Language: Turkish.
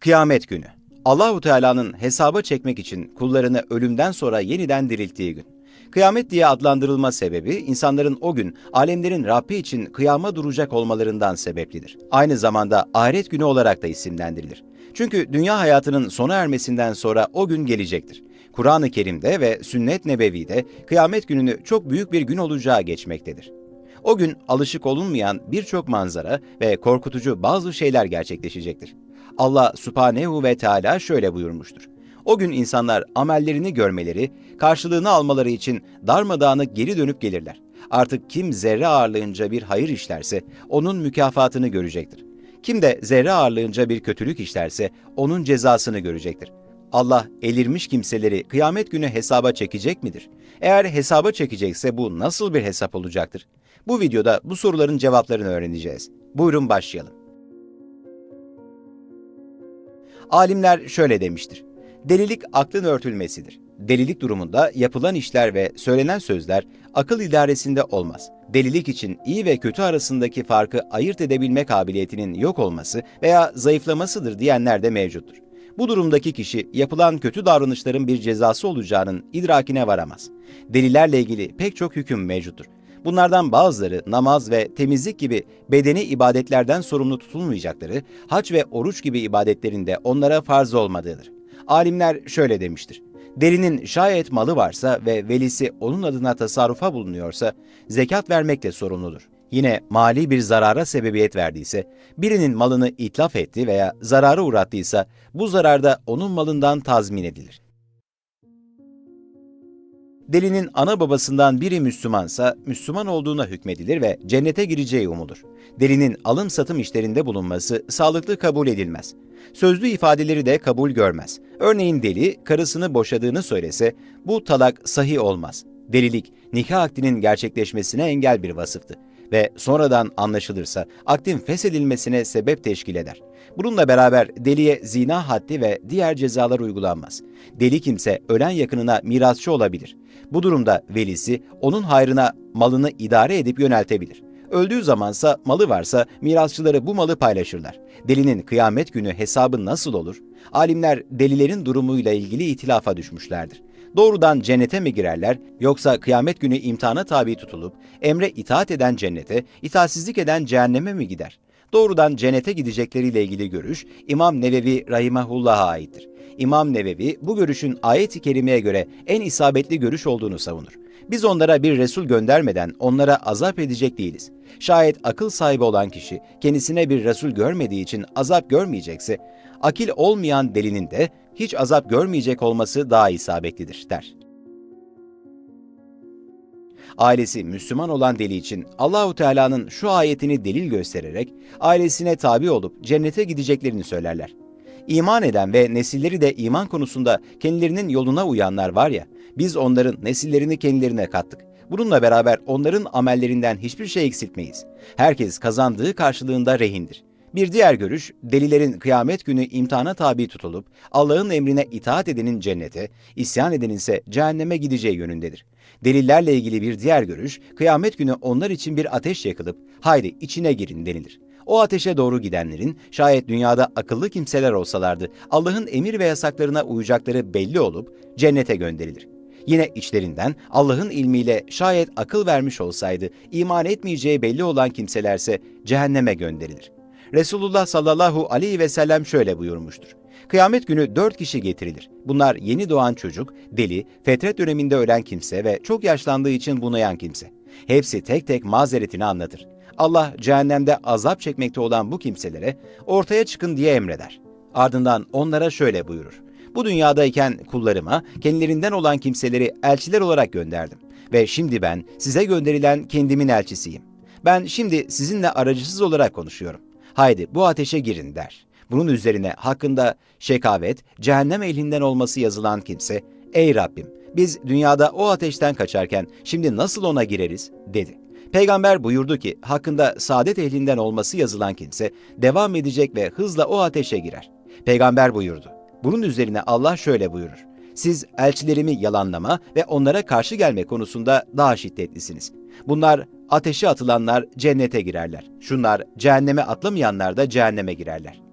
Kıyamet günü. Allahu Teala'nın hesaba çekmek için kullarını ölümden sonra yeniden dirilttiği gün. Kıyamet diye adlandırılma sebebi insanların o gün alemlerin Rabbi için kıyama duracak olmalarından sebeplidir. Aynı zamanda ahiret günü olarak da isimlendirilir. Çünkü dünya hayatının sona ermesinden sonra o gün gelecektir. Kur'an-ı Kerim'de ve Sünnet Nebevi'de kıyamet gününü çok büyük bir gün olacağı geçmektedir. O gün alışık olunmayan birçok manzara ve korkutucu bazı şeyler gerçekleşecektir. Allah Subhanehu ve Teala şöyle buyurmuştur. O gün insanlar amellerini görmeleri, karşılığını almaları için darmadağınık geri dönüp gelirler. Artık kim zerre ağırlığınca bir hayır işlerse onun mükafatını görecektir. Kim de zerre ağırlığınca bir kötülük işlerse onun cezasını görecektir. Allah elirmiş kimseleri kıyamet günü hesaba çekecek midir? Eğer hesaba çekecekse bu nasıl bir hesap olacaktır? Bu videoda bu soruların cevaplarını öğreneceğiz. Buyurun başlayalım. Alimler şöyle demiştir. Delilik aklın örtülmesidir. Delilik durumunda yapılan işler ve söylenen sözler akıl idaresinde olmaz. Delilik için iyi ve kötü arasındaki farkı ayırt edebilme kabiliyetinin yok olması veya zayıflamasıdır diyenler de mevcuttur. Bu durumdaki kişi yapılan kötü davranışların bir cezası olacağının idrakine varamaz. Delilerle ilgili pek çok hüküm mevcuttur. Bunlardan bazıları namaz ve temizlik gibi bedeni ibadetlerden sorumlu tutulmayacakları, hac ve oruç gibi ibadetlerinde onlara farz olmadığıdır. Alimler şöyle demiştir. Delinin şayet malı varsa ve velisi onun adına tasarrufa bulunuyorsa zekat vermekle sorumludur. Yine mali bir zarara sebebiyet verdiyse, birinin malını itlaf etti veya zarara uğrattıysa bu zararda onun malından tazmin edilir. Delinin ana babasından biri Müslümansa Müslüman olduğuna hükmedilir ve cennete gireceği umulur. Delinin alım satım işlerinde bulunması sağlıklı kabul edilmez. Sözlü ifadeleri de kabul görmez. Örneğin deli karısını boşadığını söylese bu talak sahih olmaz. Delilik nikah akdinin gerçekleşmesine engel bir vasıftı ve sonradan anlaşılırsa akdin feshedilmesine sebep teşkil eder. Bununla beraber deliye zina haddi ve diğer cezalar uygulanmaz. Deli kimse ölen yakınına mirasçı olabilir. Bu durumda velisi onun hayrına malını idare edip yöneltebilir. Öldüğü zamansa malı varsa mirasçıları bu malı paylaşırlar. Delinin kıyamet günü hesabı nasıl olur? Alimler delilerin durumuyla ilgili itilafa düşmüşlerdir. Doğrudan cennete mi girerler yoksa kıyamet günü imtihana tabi tutulup emre itaat eden cennete, itaatsizlik eden cehenneme mi gider? Doğrudan cennete gidecekleriyle ilgili görüş İmam Nevevi Rahimahullah'a aittir. İmam Nevevi bu görüşün ayet-i kerimeye göre en isabetli görüş olduğunu savunur. Biz onlara bir Resul göndermeden onlara azap edecek değiliz. Şayet akıl sahibi olan kişi kendisine bir Resul görmediği için azap görmeyecekse, akil olmayan delinin de hiç azap görmeyecek olması daha isabetlidir der. Ailesi Müslüman olan deli için Allahu Teala'nın şu ayetini delil göstererek ailesine tabi olup cennete gideceklerini söylerler. İman eden ve nesilleri de iman konusunda kendilerinin yoluna uyanlar var ya, biz onların nesillerini kendilerine kattık. Bununla beraber onların amellerinden hiçbir şey eksiltmeyiz. Herkes kazandığı karşılığında rehindir. Bir diğer görüş, delilerin kıyamet günü imtihana tabi tutulup Allah'ın emrine itaat edenin cennete, isyan edenin ise cehenneme gideceği yönündedir. Delillerle ilgili bir diğer görüş, kıyamet günü onlar için bir ateş yakılıp haydi içine girin denilir. O ateşe doğru gidenlerin şayet dünyada akıllı kimseler olsalardı Allah'ın emir ve yasaklarına uyacakları belli olup cennete gönderilir. Yine içlerinden Allah'ın ilmiyle şayet akıl vermiş olsaydı iman etmeyeceği belli olan kimselerse cehenneme gönderilir. Resulullah sallallahu aleyhi ve sellem şöyle buyurmuştur. Kıyamet günü dört kişi getirilir. Bunlar yeni doğan çocuk, deli, fetret döneminde ölen kimse ve çok yaşlandığı için bunayan kimse. Hepsi tek tek mazeretini anlatır. Allah cehennemde azap çekmekte olan bu kimselere ortaya çıkın diye emreder. Ardından onlara şöyle buyurur. Bu dünyadayken kullarıma kendilerinden olan kimseleri elçiler olarak gönderdim. Ve şimdi ben size gönderilen kendimin elçisiyim. Ben şimdi sizinle aracısız olarak konuşuyorum. Haydi bu ateşe girin der. Bunun üzerine hakkında şekavet, cehennem ehlinden olması yazılan kimse, ey Rabbim biz dünyada o ateşten kaçarken şimdi nasıl ona gireriz dedi. Peygamber buyurdu ki hakkında saadet ehlinden olması yazılan kimse devam edecek ve hızla o ateşe girer. Peygamber buyurdu. Bunun üzerine Allah şöyle buyurur. Siz elçilerimi yalanlama ve onlara karşı gelme konusunda daha şiddetlisiniz. Bunlar ateşe atılanlar cennete girerler. Şunlar cehenneme atlamayanlar da cehenneme girerler.